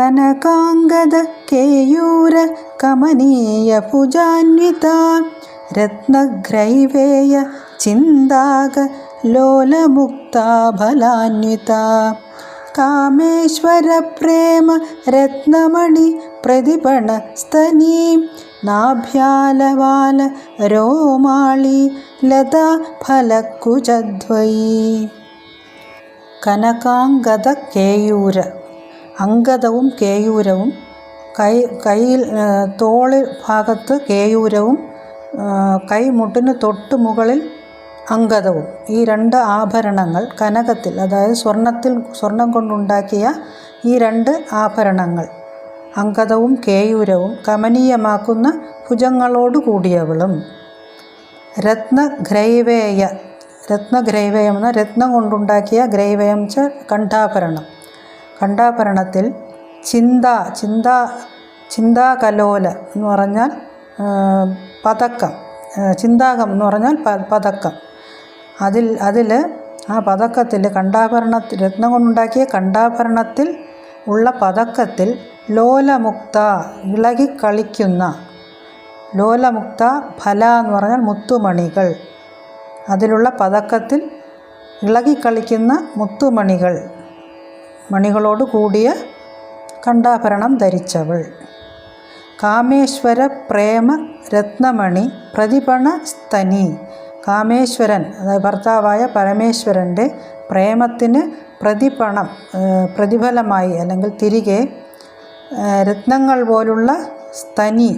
കനകാംഗത കേയൂര കമനീയ ഭുജാന്വിത രത്നഗ്രൈവേയ ചിന്താക ലോലമുക്താഫലാന്വിത കാമേശ്വര പ്രേമ രത്നമണി പ്രതിപണ സ്തനീ നാഭ്യാലവാല രോമാളി ലതാ ഫലക്കുജദ്വയീ കനകാംഗത കേയൂര അങ്കദവും കേയൂരവും കൈ കയ്യിൽ തോളിൽ ഭാഗത്ത് കേയൂരവും കൈമുട്ടിന് തൊട്ട് മുകളിൽ അങ്കതവും ഈ രണ്ട് ആഭരണങ്ങൾ കനകത്തിൽ അതായത് സ്വർണത്തിൽ സ്വർണം കൊണ്ടുണ്ടാക്കിയ ഈ രണ്ട് ആഭരണങ്ങൾ അങ്കതവും കേയൂരവും കമനീയമാക്കുന്ന ഭുജങ്ങളോട് കൂടിയവളും. രത്നഗ്രൈവേയ രത്നഗ്രൈവേയം എന്ന രത്നം കൊണ്ടുണ്ടാക്കിയ ഗ്രൈവേയം ച കണ്ഠാഭരണം. കണ്ഠാഭരണത്തിൽ ചിന്ത ചിന്ത ചിന്താകലോല എന്ന് പറഞ്ഞാൽ പതക്കം. ചിന്താകം എന്ന് പറഞ്ഞാൽ പതക്കം. അതിൽ അതിൽ ആ പതക്കത്തിൽ കണ്ടാഭരണ രത്നം കൊണ്ടുണ്ടാക്കിയ കണ്ടാഭരണത്തിൽ ഉള്ള പതക്കത്തിൽ ലോലമുക്ത ഇളകി കളിക്കുന്ന ലോലമുക്ത ഫല എന്ന് പറഞ്ഞാൽ മുത്തുമണികൾ. അതിലുള്ള പതക്കത്തിൽ ഇളകിക്കളിക്കുന്ന മുത്തുമണികൾ. മണികളോട് കൂടിയ കണ്ഠാഭരണം ധരിച്ചവൾ. കാമേശ്വര പ്രേമ രത്നമണി പ്രതിപണ സ്തനി കാമേശ്വരൻ അതായത് ഭർത്താവായ പരമേശ്വരന്റെ പ്രേമത്തിന് പ്രതിപണം പ്രതിഫലമായി അല്ലെങ്കിൽ തിരികെ രത്നങ്ങൾ പോലുള്ള സ്തനി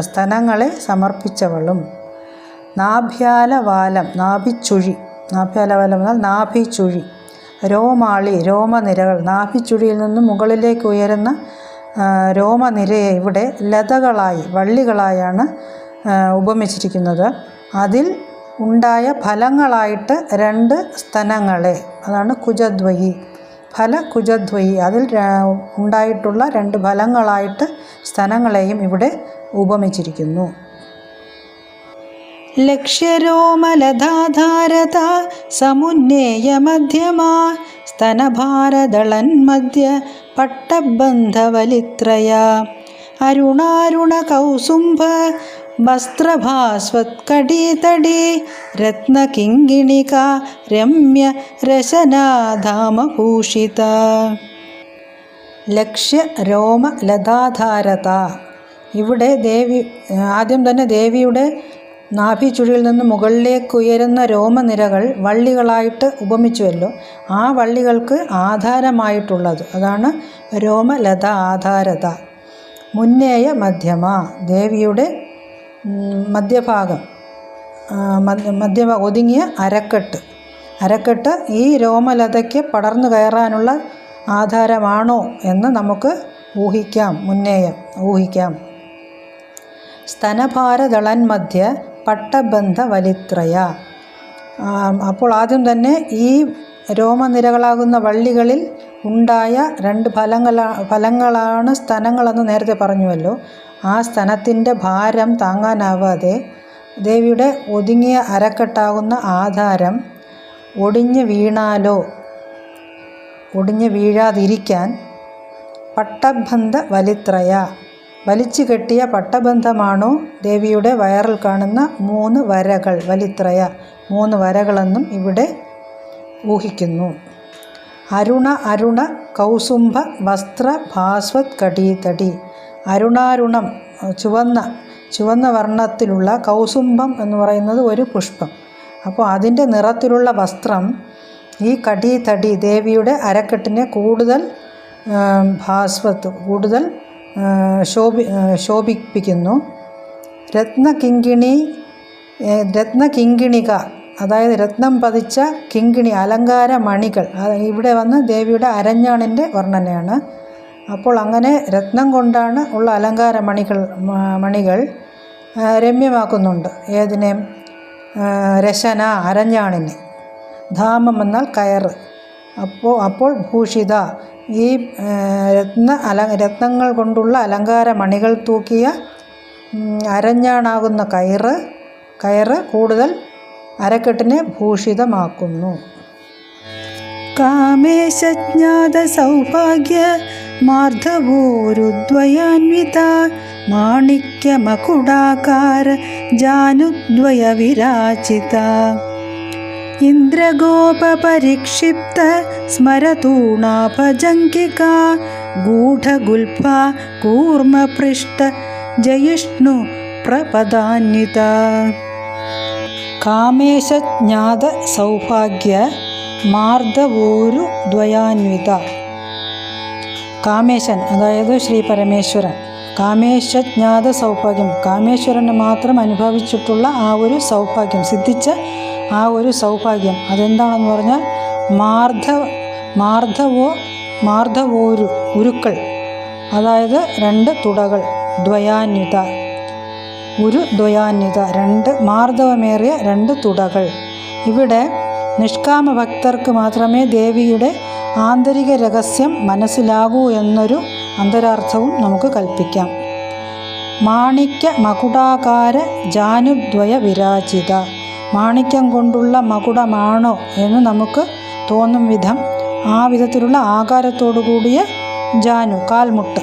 സ്തനങ്ങളെ സമർപ്പിച്ചവളും. നാഭ്യാലവാലം നാഭിച്ചുഴി നാഭ്യാലവാലം എന്നാൽ നാഭിച്ചുഴി. രോമാളി രോമനിരകൾ നാഭിച്ചുഴിയിൽ നിന്നും മുകളിലേക്ക് ഉയരുന്ന രോമനിരയെ ഇവിടെ ലതകളായി വള്ളികളായാണ് ഉപമിച്ചിരിക്കുന്നത്. അതിൽ ഉണ്ടായ ഫലങ്ങളായിട്ട് രണ്ട് സ്തനങ്ങളെ അതാണ് കുജദ്വയി ഫല കുജദ്വയി അതിൽ ഉണ്ടായിട്ടുള്ള രണ്ട് ഫലങ്ങളായിട്ട് സ്തനങ്ങളെയും ഇവിടെ ഉപമിച്ചിരിക്കുന്നു. ലക്ഷ്യരോമലധാധാരത സമുന്നേയ മധ്യമാ സ്തനഭാരദളന്മധ്യ പട്ടബന്ധവലിത്രയ. അരുണാരുണ കൗസുംഭ വസ്ത്രഭാസ്വത്കടീതടീ രത്നകിങ്കിണിക രമ്യ രശനാധാമഭൂഷിത ലക്ഷ്യ ഇവിടെ ദേവി ആദ്യം തന്നെ ദേവിയുടെ നാഭിചുഴിയിൽ നിന്ന് മുകളിലേക്ക് ഉയരുന്ന രോമനിരകൾ വള്ളികളായിട്ട് ഉപമിച്ചുവല്ലോ. ആ വള്ളികൾക്ക് ആധാരമായിട്ടുള്ളത് അതാണ് രോമലത ആധാരത. മുന്നേയ മധ്യമ ദേവിയുടെ മധ്യഭാഗം. മധ്യ ഒതുങ്ങിയ അരക്കെട്ട്. അരക്കെട്ട് ഈ രോമലതയ്ക്ക് പടർന്നു കയറാനുള്ള ആധാരമാണോ എന്ന് നമുക്ക് ഊഹിക്കാം. മുന്നേയം ഊഹിക്കാം. സ്തനഭാരദളൻ മധ്യ പട്ടബന്ധ വലിത്രയ അപ്പോൾ ആദ്യം തന്നെ ഈ രോമനിരകളാകുന്ന വള്ളികളിൽ ഉണ്ടായ രണ്ട് ഫലങ്ങളാ ഫലങ്ങളാണ് സ്തനങ്ങളെന്ന് നേരത്തെ പറഞ്ഞുവല്ലോ. ആ സ്തനത്തിന്റെ ഭാരം താങ്ങാനാവാതെ ദേവിയുടെ ഒതുങ്ങിയ അരക്കെട്ടാകുന്ന ആധാരം ഒടിഞ്ഞു വീണാലോ ഒടിഞ്ഞു വീഴാതിരിക്കാൻ പട്ടബന്ധ വലിത്രയ വലിച്ചു കെട്ടിയ പട്ടബന്ധമാണോ ദേവിയുടെ വയറിൽ കാണുന്ന മൂന്ന് വരകൾ? വലിത്രയ മൂന്ന് വരകളെന്നും ഇവിടെ ഊഹിക്കുന്നു. അരുണ അരുണ കൗസുംഭ വസ്ത്ര ഭാസ്വത് കടീതടി. അരുണാരുണം ചുവന്ന ചുവന്ന വർണത്തിലുള്ള കൗസുംഭം എന്ന് പറയുന്നത് ഒരു പുഷ്പം. അപ്പോൾ അതിന്റെ നിറത്തിലുള്ള വസ്ത്രം ഈ കടി തടി ദേവിയുടെ അരക്കെട്ടിനെ കൂടുതൽ ഭാസ്വത്ത് കൂടുതൽ ശോഭി ശോഭിപ്പിക്കുന്നു. രത്നകിങ്കിണി രത്നകിങ്കിണിക അതായത് രത്നം പതിച്ച കിങ്കിണി അലങ്കാര മണികൾ ഇവിടെ വന്ന് ദേവിയുടെ അരഞ്ഞാണിന്റെ വർണനയാണ്. അപ്പോൾ അങ്ങനെ രത്നം കൊണ്ടാണ് ഉള്ള അലങ്കാര മണികൾ മണികൾ രമ്യമാക്കുന്നുണ്ട്. ഏതിനെ? രശന അരഞ്ഞാണിനെ. ധാമം എന്നാൽ കയറ്. അപ്പോൾ അപ്പോൾ ഭൂഷിത ഈ രത്ന അല രത്നങ്ങൾ കൊണ്ടുള്ള അലങ്കാര മണികൾ തൂക്കിയ അരഞ്ഞാണാകുന്ന കയറ് കയറ് കൂടുതൽ അരക്കെട്ടിനെ ഭൂഷിതമാക്കുന്നു. കാമേശജ്ഞാത സൗഭാഗ്യ മാർദ്ധവോരുദ്വയാന്വിത മാണിക്യമകുടാകാര ജാനുദ്വയ വിരാജിത ഇന്ദ്രഗോപരിക്ഷിപ്ത സ്മരതൂണാഭജങ്കിക ഗൂഢഗുൽഫ കൂർമ്മപൃഷ്ട ജയിഷ്ണു പ്രപദാന്വിത. കാമേശജ്ഞാത സൗഭാഗ്യ മാർദ്ദവോരു ദ്വയാന്വിത കാമേശൻ അതായത് ശ്രീ പരമേശ്വരൻ. കാമേശജ്ഞാത സൗഭാഗ്യം കാമേശ്വരന് മാത്രം അനുഭവിച്ചിട്ടുള്ള ആ ഒരു സൗഭാഗ്യം. സിദ്ധിച്ച ആ ഒരു സൗഭാഗ്യം. അതെന്താണെന്ന് പറഞ്ഞാൽ മാർദ്ധ മാർദ്ധവോ മാർദ്ധവോരു ഉരുക്കൾ. അതായത് രണ്ട് തുടകൾ ദ്വയാന്വിത. ഒരു ദ്വയാന്വിത രണ്ട് മാർദ്ദവമേറിയ രണ്ട് തുടകൾ. ഇവിടെ നിഷ്കാമ ഭക്തർക്ക് മാത്രമേ ദേവിയുടെ ആന്തരിക രഹസ്യം മനസ്സിലാകൂ എന്നൊരു അന്തരാർത്ഥവും നമുക്ക് കൽപ്പിക്കാം. മാണിക്യ മകുടാകാര ജാനുദ്വയ വിരാജിത. മാണിക്യം കൊണ്ടുള്ള മകുടമാണോ എന്ന് നമുക്ക് തോന്നും വിധം ആ വിധത്തിലുള്ള ആകാരത്തോടു കൂടിയ ജാനു കാൽമുട്ട്.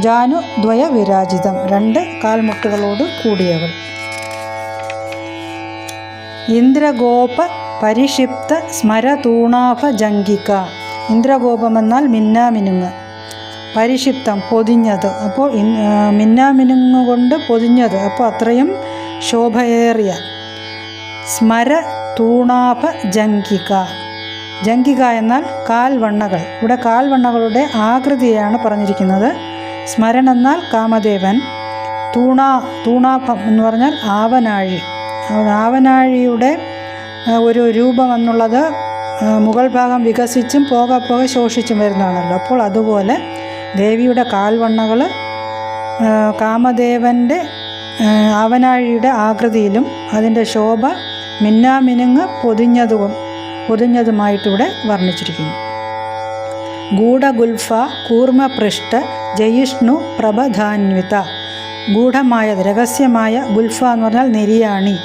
ജാനു ദ്വയ വിരാജിതം രണ്ട് കാൽമുട്ടുകളോട് കൂടിയവൾ. ഇന്ദ്രഗോപ പരിക്ഷിപ്ത സ്മരതൂണാഭ ജംഗിക ഇന്ദ്രഗോപമെന്നാൽ മിന്നാമിനുങ്ങ്. പരിക്ഷിപ്തം പൊതിഞ്ഞത്. അപ്പോൾ മിന്നാമിനുങ്ങ് കൊണ്ട് പൊതിഞ്ഞത്. അപ്പോൾ അത്രയും ശോഭയേറിയ. സ്മര തൂണാഭ ജങ്കിക. ജങ്കിക എന്നാൽ കാൽവണ്ണകൾ. ഇവിടെ കാൽവണ്ണകളുടെ ആകൃതിയാണ് പറഞ്ഞിരിക്കുന്നത്. സ്മരൻ എന്നാൽ കാമദേവൻ. തൂണാ തൂണാഭം എന്ന് പറഞ്ഞാൽ ആവനാഴി. ആവനാഴിയുടെ ഒരു രൂപം എന്നുള്ളത് മുകൾ ഭാഗം വികസിച്ചും പോക പോക ശോഷിച്ചും വരുന്നതാണല്ലോ. അപ്പോൾ അതുപോലെ ദേവിയുടെ കാൽവണ്ണകൾ കാമദേവന്റെ ആ, ആവനാഴിയുടെ ആകൃതിയിലും അതിന്റെ ശോഭ മിന്നാമിനുങ്ങ് പൊതിഞ്ഞതും പൊതിഞ്ഞതുമായിട്ടിവിടെ വർണിച്ചിരിക്കുന്നു. ഗൂഢഗുൽഫ കൂർമ്മപൃഷ്ഠ ജയിഷ്ണു പ്രഭധാന്വിത. ഗൂഢമായത് രഹസ്യമായ ഗുൽഫ എന്ന് പറഞ്ഞാൽ നെരിയാണി.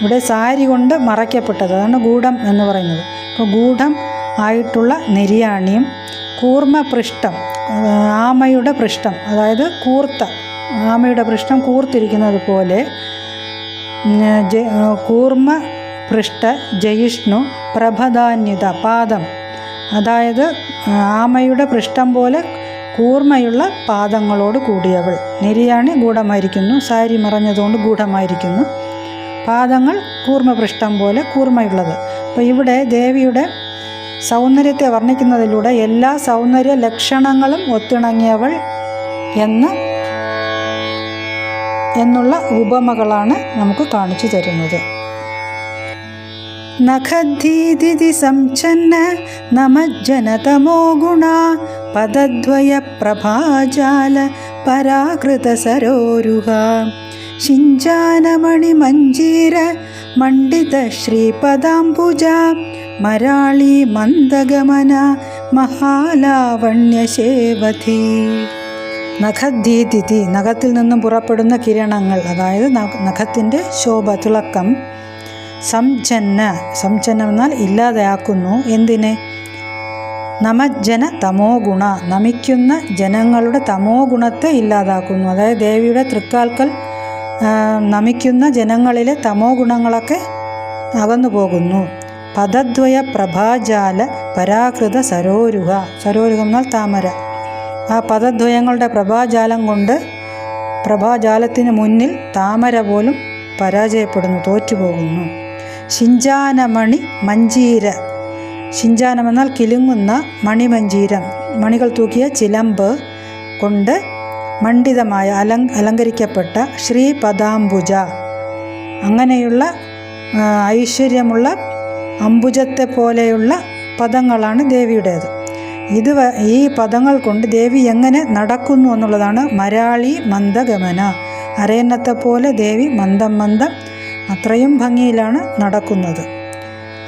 ഇവിടെ സാരി കൊണ്ട് മറയ്ക്കപ്പെട്ടത്. അതാണ് ഗൂഢം എന്ന് പറയുന്നത്. അപ്പോൾ ഗൂഢം ആയിട്ടുള്ള നെരിയാണിയും കൂർമ്മപൃഷ്ഠം ആമയുടെ പൃഷ്ഠം അതായത് കൂർത്ത ആമയുടെ പൃഷ്ഠം കൂർത്തിരിക്കുന്നത് പോലെ കൂർമ്മ പൃഷ്ഠ ജയിഷ്ണു പ്രഭധാന്യത പാദം. അതായത് ആമയുടെ പൃഷ്ഠം പോലെ കൂർമ്മയുള്ള പാദങ്ങളോട് കൂടിയവൾ. നിര്യാണി ഗൂഢമായിരിക്കുന്നു സാരി മറഞ്ഞതുകൊണ്ട് ഗൂഢമായിരിക്കുന്നു. പാദങ്ങൾ കൂർമ്മപൃഷ്ഠം പോലെ കൂർമ്മയുള്ളത്. അപ്പോൾ ഇവിടെ ദേവിയുടെ സൗന്ദര്യത്തെ വർണിക്കുന്നതിലൂടെ എല്ലാ സൗന്ദര്യ ലക്ഷണങ്ങളും ഒത്തിണങ്ങിയവൾ എന്ന് എന്നുള്ള ഉപമകളാണ് നമുക്ക് കാണിച്ചു തരുന്നത്. നഖദ്ധീതി സംഛന്ന നമജ്ജനതമോ ഗുണ പദദ്വയ പ്രഭാജാല പരാകൃത സരോരുഹ. ശിഞ്ചാനമണി മഞ്ജീര മണ്ഡിത ശ്രീപദാംബുജ മരാളി മന്ദഗമന മഹാലാവണ്യശേവധി. നഖദ്ദീതിഥി. നഖത്തിൽ നിന്നും പുറപ്പെടുന്ന കിരണങ്ങൾ അതായത് നഖ- നഖത്തിന്റെ ശോഭ തിളക്കം സംജന്ന സംജന്നം എന്നാൽ ഇല്ലാതെയാക്കുന്നു. എന്തിനെ? നമജ്ജന തമോ ഗുണ നമിക്കുന്ന ജനങ്ങളുടെ തമോ ഗുണത്തെ ഇല്ലാതാക്കുന്നു. അതായത് ദേവിയുടെ തൃക്കാൽക്കൽ നമിക്കുന്ന ജനങ്ങളിലെ തമോ ഗുണങ്ങളൊക്കെ അകന്നു പോകുന്നു പദദ്വയ പ്രഭാജാല പരാകൃത സരോരുഹ. സരോരുഹം എന്നാൽ താമര. ആ പദദ്വയങ്ങളുടെ പ്രഭാജാലം കൊണ്ട് പ്രഭാജാലത്തിന് മുന്നിൽ താമര പോലും പരാജയപ്പെടുന്നു തോറ്റുപോകുന്നു. ശിഞ്ചാനമണി മഞ്ചീര. ശിഞ്ചാനം കിലുങ്ങുന്ന മണിമഞ്ചീരം. മണികൾ തൂക്കിയ ചിലമ്പ് കൊണ്ട് മണ്ഡിതമായ അലം അലങ്കരിക്കപ്പെട്ട ശ്രീപദാംബുജ. അങ്ങനെയുള്ള ഐശ്വര്യമുള്ള അംബുജത്തെ പോലെയുള്ള പദങ്ങളാണ് ദേവിയുടേത്. ഇത് ഈ പദങ്ങൾ കൊണ്ട് ദേവി എങ്ങനെ നടക്കുന്നു എന്നുള്ളതാണ് മരാളി മന്ദഗമന. അരയന്നത്തെ പോലെ ദേവി മന്ദം മന്ദം അത്രയും ഭംഗിയിലാണ് നടക്കുന്നത്.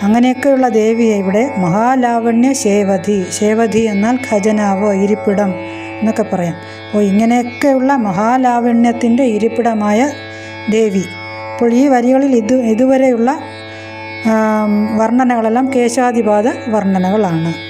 അങ്ങനെയൊക്കെയുള്ള ദേവിയെ ഇവിടെ മഹാലാവണ്യ ശേവധി ശേവധി എന്നാൽ ഖജനാവ് ഇരിപ്പിടം എന്നൊക്കെ പറയാം. അപ്പോൾ ഇങ്ങനെയൊക്കെയുള്ള മഹാലാവണ്യത്തിന്റെ ഇരിപ്പിടമായ ദേവി. അപ്പോൾ ഈ വരികളിൽ ഇത് ഇതുവരെയുള്ള വർണനകളെല്ലാം കേശാതിപാത വർണനകളാണ്.